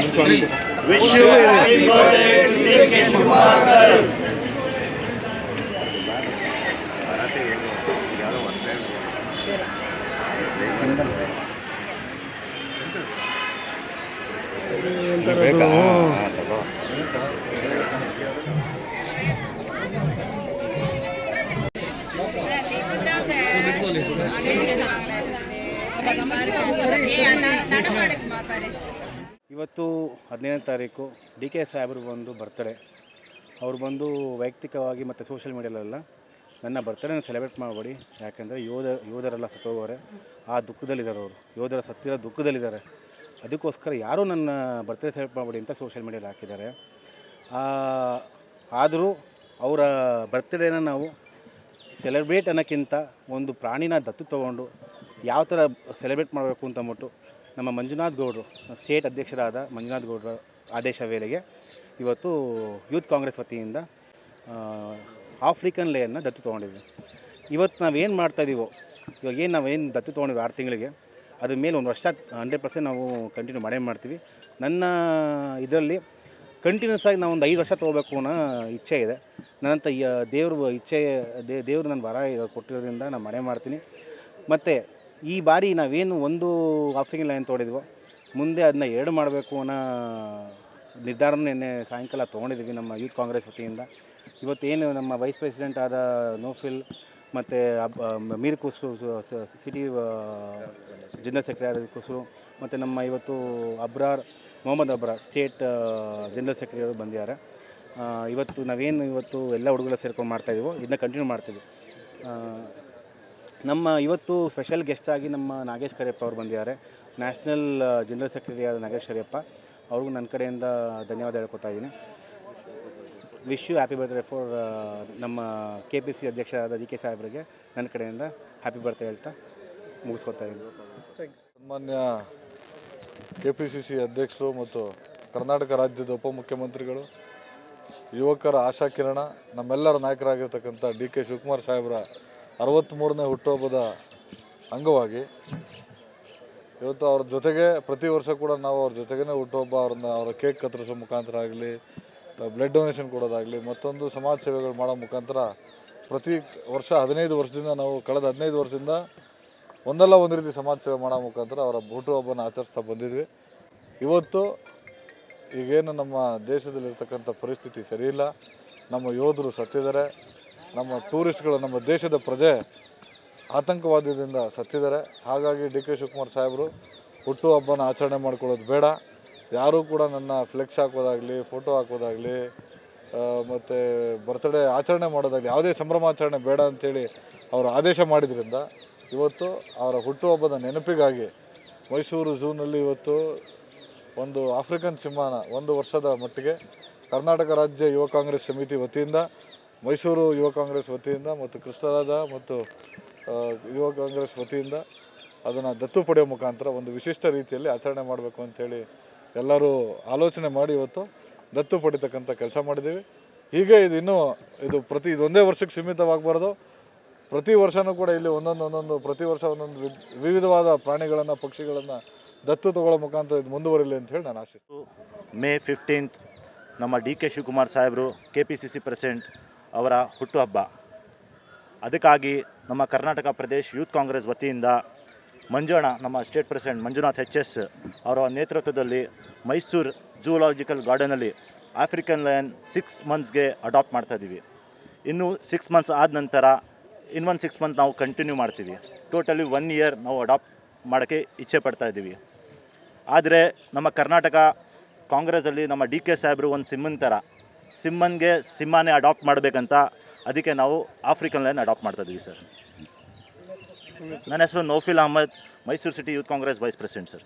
sorry. Wish you a happy birthday, Nikesh Kumar ಇವತ್ತು ಹದಿನೈದನೇ ತಾರೀಕು ಡಿ ಕೆ ಸಾಹೇಬ್ರು ಬಂದು ಬರ್ತಾರೆ ಅವ್ರು ಬಂದು ವೈಯಕ್ತಿಕವಾಗಿ ಮತ್ತು ಸೋಷಿಯಲ್ ಮೀಡಿಯಲ್ಲೆಲ್ಲ ನನ್ನ ಬರ್ತಡೇನ ಸೆಲೆಬ್ರೇಟ್ ಮಾಡಬೇಡಿ. ಯಾಕೆಂದರೆ ಯೋಧ, ಯೋಧರೆಲ್ಲ ಸತ್ತೋಗೋರೆ. ಆ ದುಃಖದಲ್ಲಿದ್ದಾರೆ ಅವರು. ಯೋಧರ ಸತ್ತಿರೋ ದುಃಖದಲ್ಲಿದ್ದಾರೆ. ಅದಕ್ಕೋಸ್ಕರ ಯಾರೂ ನನ್ನ ಬರ್ತ್ಡೇ ಸೆಲೆಬ್ರೇಟ್ ಮಾಡಬೇಡಿ ಅಂತ ಸೋಷಿಯಲ್ ಮೀಡಿಯಲ್ಲಿ ಹಾಕಿದ್ದಾರೆ. ಆದರೂ ಅವರ ಬರ್ತ್ಡೇನ ನಾವು ಸೆಲೆಬ್ರೇಟ್ ಅನ್ನೋಕ್ಕಿಂತ ಒಂದು ಪ್ರಾಣಿನ ದತ್ತು ತೊಗೊಂಡು ಯಾವ ಥರ ಸೆಲೆಬ್ರೇಟ್ ಮಾಡಬೇಕು ಅಂತ ಅಂದ್ಬಿಟ್ಟು ನಮ್ಮ ಮಂಜುನಾಥ್ ಗೌಡರು ಸ್ಟೇಟ್ ಅಧ್ಯಕ್ಷರಾದ ಮಂಜುನಾಥ್ ಗೌಡರ ಆದೇಶ ವೇಳೆಗೆ ಇವತ್ತು ಯೂತ್ ಕಾಂಗ್ರೆಸ್ ವತಿಯಿಂದ ಆಫ್ರಿಕನ್ ಲೇಯನ್ನು ದತ್ತು ತೊಗೊಂಡಿದ್ವಿ. ಇವತ್ತು ನಾವೇನು ಮಾಡ್ತಾಯಿದ್ದೀವೋ ಇವಾಗ ಏನು ನಾವೇನು ದತ್ತು ತೊಗೊಂಡಿವಿ ಆರು ತಿಂಗಳಿಗೆ, ಅದ್ರ ಮೇಲೆ ಒಂದು ವರ್ಷ ಹಂಡ್ರೆಡ್ ಪರ್ಸೆಂಟ್ ನಾವು ಕಂಟಿನ್ಯೂ ಮಾಡೇ ಮಾಡ್ತೀವಿ. ನನ್ನ ಇದರಲ್ಲಿ ಕಂಟಿನ್ಯೂಸ್ ಆಗಿ ನಾವು ಒಂದು ಐದು ವರ್ಷ ತೊಗೋಬೇಕು ಅನ್ನೋ ಇಚ್ಛೆ ಇದೆ. ನನ್ನಂಥ ದೇವ್ರ ಇಚ್ಛೆ ದೇವ್ರು ನನ್ನ ವರ ಕೊಟ್ಟಿರೋದ್ರಿಂದ ನಾನು ಮನೆ ಮಾಡ್ತೀನಿ. ಮತ್ತು ಈ ಬಾರಿ ನಾವೇನು ಒಂದು ಆಫ್ರಿಕನ್ ಲೈನ್ ತೊಗೊಂಡಿದ್ವೋ ಮುಂದೆ ಅದನ್ನ ಎರಡು ಮಾಡಬೇಕು ಅನ್ನೋ ನಿರ್ಧಾರನ ನಿನ್ನೆ ಸಾಯಂಕಾಲ ತೊಗೊಂಡಿದ್ದೀವಿ ನಮ್ಮ ಯೂತ್ ಕಾಂಗ್ರೆಸ್ ವತಿಯಿಂದ. ಇವತ್ತೇನು ನಮ್ಮ ವೈಸ್ ಪ್ರೆಸಿಡೆಂಟ್ ಆದ ನೋಫಿಲ್ ಮತ್ತು Mir Kusu city general secretary ಆದ ಕುಸು ಮತ್ತು ನಮ್ಮ ಇವತ್ತು Abrar, Mohammed Abrar state general secretary ಅವರು ಬಂದಿದ್ದಾರೆ. ಇವತ್ತು ನಾವೇನು ಇವತ್ತು ಎಲ್ಲ ಹುಡುಗರು ಸೇರ್ಕೊಂಡು ಮಾಡ್ತಾಯಿದ್ದೀವೋ ಇದನ್ನ ಕಂಟಿನ್ಯೂ ಮಾಡ್ತೀವಿ ನಮ್ಮ ಇವತ್ತು ಸ್ಪೆಷಲ್ ಗೆಸ್ಟ್ ಆಗಿ ನಮ್ಮ ನಾಗೇಶ್ ಕರಿಯಪ್ಪ ಅವರು ಬಂದಿದ್ದಾರೆ. ನ್ಯಾಷನಲ್ ಜನರಲ್ ಸೆಕ್ರೆಟರಿ ಆದ ನಾಗೇಶ್ ಕರಿಯಪ್ಪ. ಅವ್ರಿಗೂ ನನ್ನ ಕಡೆಯಿಂದ ಧನ್ಯವಾದ ಹೇಳ್ಕೊತಾ ಇದ್ದೀನಿ. Wish you happy birthday for ನಮ್ಮ ಕೆ ಪಿ ಸಿ ಅಧ್ಯಕ್ಷರಾದ ಡಿ ಕೆ ಸಾಹೇಬರಿಗೆ ನನ್ನ ಕಡೆಯಿಂದ ಹ್ಯಾಪಿ ಬರ್ತ್ಡೇ ಹೇಳ್ತಾ ಮುಗಿಸ್ಕೊತಾ ಇದ್ದೀನಿ. ಸನ್ಮಾನ್ಯ ಕೆ ಪಿ ಸಿ ಸಿ ಅಧ್ಯಕ್ಷರು ಮತ್ತು ಕರ್ನಾಟಕ ರಾಜ್ಯದ ಉಪಮುಖ್ಯಮಂತ್ರಿಗಳು ಯುವಕರ ಆಶಾಕಿರಣ ನಮ್ಮೆಲ್ಲರ ನಾಯಕರಾಗಿರ್ತಕ್ಕಂಥ ಡಿ ಕೆ ಶಿವಕುಮಾರ್ ಸಾಹೇಬರ ಅರವತ್ತ್ಮೂರನೇ ಹುಟ್ಟುಹಬ್ಬದ ಅಂಗವಾಗಿ ಇವತ್ತು ಅವ್ರ ಜೊತೆಗೆ ಪ್ರತಿ ವರ್ಷ ಕೂಡ ನಾವು ಅವ್ರ ಜೊತೆಗೇ ಹುಟ್ಟುಹಬ್ಬ ಅವ್ರನ್ನ ಅವರ ಕೇಕ್ ಕತ್ತರಿಸೋ ಮುಖಾಂತರ ಆಗಲಿ ಬ್ಲಡ್ ಡೊನೇಷನ್ ಕೊಡೋದಾಗಲಿ, ಮತ್ತೊಂದು ಸಮಾಜ ಸೇವೆಗಳು ಮಾಡೋ ಮುಖಾಂತರ ಪ್ರತಿ ವರ್ಷ ಹದಿನೈದು ವರ್ಷದಿಂದ ನಾವು ಕಳೆದ ಹದಿನೈದು ವರ್ಷದಿಂದ ಒಂದಲ್ಲ ಒಂದು ರೀತಿ ಸಮಾಜ ಸೇವೆ ಮಾಡೋ ಮುಖಾಂತರ ಅವರ ಹುಟ್ಟುಹಬ್ಬನ ಆಚರಿಸ್ತಾ ಬಂದಿದ್ವಿ. ಇವತ್ತು ಈಗೇನು ನಮ್ಮ ದೇಶದಲ್ಲಿರ್ತಕ್ಕಂಥ ಪರಿಸ್ಥಿತಿ ಸರಿಯಿಲ್ಲ ನಮ್ಮ ಯೋಧರು ಸತ್ತಿದ್ದಾರೆ. ನಮ್ಮ ಟೂರಿಸ್ಟ್ಗಳು, ನಮ್ಮ ದೇಶದ ಪ್ರಜೆ ಆತಂಕವಾದದಿಂದ ಸತ್ತಿದ್ದಾರೆ. ಹಾಗಾಗಿ ಡಿ ಕೆ ಶಿವಕುಮಾರ್ ಸಾಹೇಬರು ಹುಟ್ಟುಹಬ್ಬನ ಆಚರಣೆ ಮಾಡ್ಕೊಳ್ಳೋದು ಬೇಡ. ಯಾರೂ ಕೂಡ ನನ್ನ ಫ್ಲೆಕ್ಸ್ ಹಾಕೋದಾಗಲಿ, ಫೋಟೋ ಹಾಕೋದಾಗಲಿ ಮತ್ತು ಬರ್ತ್ಡೇ ಆಚರಣೆ ಮಾಡೋದಾಗಲಿ, ಯಾವುದೇ ಸಂಭ್ರಮಾಚರಣೆ ಬೇಡ ಅಂಥೇಳಿ ಅವರು ಆದೇಶ ಮಾಡಿದ್ರಿಂದ ಇವತ್ತು ಅವರ ಹುಟ್ಟುಹಬ್ಬದ ನೆನಪಿಗಾಗಿ ಮೈಸೂರು ಝೂನಲ್ಲಿ ಇವತ್ತು ಒಂದು ಆಫ್ರಿಕನ್ ಸಿಂಹನ ಒಂದು ವರ್ಷದ ಮಟ್ಟಿಗೆ ಕರ್ನಾಟಕ ರಾಜ್ಯ ಯುವ ಕಾಂಗ್ರೆಸ್ ಸಮಿತಿ ವತಿಯಿಂದ ಮೈಸೂರು ಯುವ ಕಾಂಗ್ರೆಸ್ ವತಿಯಿಂದ ಮತ್ತು ಕೃಷ್ಣರಾಜ ಮತ್ತು ಯುವ ಕಾಂಗ್ರೆಸ್ ವತಿಯಿಂದ ಅದನ್ನು ದತ್ತು ಪಡೆಯೋ ಮುಖಾಂತರ ಒಂದು ವಿಶಿಷ್ಟ ರೀತಿಯಲ್ಲಿ ಆಚರಣೆ ಮಾಡಬೇಕು ಅಂಥೇಳಿ ಎಲ್ಲರೂ ಆಲೋಚನೆ ಮಾಡಿ ಇವತ್ತು ದತ್ತು ಪಡಿತಕ್ಕಂಥ ಕೆಲಸ ಮಾಡಿದ್ದೀವಿ. ಹೀಗೆ ಇದು ಇನ್ನೂ ಇದು ಪ್ರತಿ ಇದೊಂದೇ ವರ್ಷಕ್ಕೆ ಸೀಮಿತವಾಗಬಾರ್ದು. ಪ್ರತಿ ವರ್ಷವೂ ಕೂಡ ಇಲ್ಲಿ ಒಂದೊಂದು ಒಂದೊಂದು, ಪ್ರತಿ ವರ್ಷ ಒಂದೊಂದು ವಿವಿಧವಾದ ಪ್ರಾಣಿಗಳನ್ನು, ಪಕ್ಷಿಗಳನ್ನು ದತ್ತು ತಗೊಳ್ಳೋ ಮುಖಾಂತರ ಇದು ಮುಂದುವರಿಲಿ ಅಂತ ಹೇಳಿ ನಾನು ಆಶಿಸ್ತು ಮೇ ಫಿಫ್ಟೀನ್ತ್ ನಮ್ಮ ಡಿ ಕೆ ಶಿವಕುಮಾರ್ ಸಾಹೇಬರು K P C C president ಅವರ ಹುಟ್ಟುಹಬ್ಬ ಅದಕ್ಕಾಗಿ ನಮ್ಮ ಕರ್ನಾಟಕ ಪ್ರದೇಶ ಯೂತ್ ಕಾಂಗ್ರೆಸ್ ವತಿಯಿಂದ ಮಂಜುಣ, ನಮ್ಮ state president Manjunath H S ಅವರ ನೇತೃತ್ವದಲ್ಲಿ ಮೈಸೂರು ಜೂಲಾಜಿಕಲ್ ಗಾರ್ಡನಲ್ಲಿ ಆಫ್ರಿಕನ್ ಲಯನ್ ಸಿಕ್ಸ್ ಮಂತ್ಸ್ಗೆ ಅಡಾಪ್ಟ್ ಮಾಡ್ತಾ ಇದ್ದೀವಿ. ಇನ್ನು ಸಿಕ್ಸ್ ಮಂತ್ಸ್ ಆದ ನಂತರ ಇನ್ ಒನ್ ಸಿಕ್ಸ್ ಮಂತ್ ನಾವು ಕಂಟಿನ್ಯೂ ಮಾಡ್ತೀವಿ. ಟೋಟಲಿ ಒನ್ ಇಯರ್ ನಾವು ಅಡಾಪ್ಟ್ ಮಾಡೋಕ್ಕೆ ಇಚ್ಛೆ ಪಡ್ತಾ ಇದ್ದೀವಿ. ಆದರೆ ನಮ್ಮ ಕರ್ನಾಟಕ ಕಾಂಗ್ರೆಸಲ್ಲಿ ನಮ್ಮ ಡಿ ಕೆ ಸಾಹೇಬರು ಒಂದು ಸಿಮ್ಮನ್ ಥರ ಸಿಮ್ಮನ್ಗೆ ಸಿಂಹನೇ ಅಡಾಪ್ಟ್ ಮಾಡಬೇಕಂತ ಅದಕ್ಕೆ ನಾವು ಆಫ್ರಿಕನ್ ಲೈನ್ ಅಡಾಪ್ಟ್ ಮಾಡ್ತಾ ಇದ್ದೀವಿ ಸರ್. ನನ್ನ ಹೆಸರು Nofil Ahmed Mysuru city youth Congress vice president sir.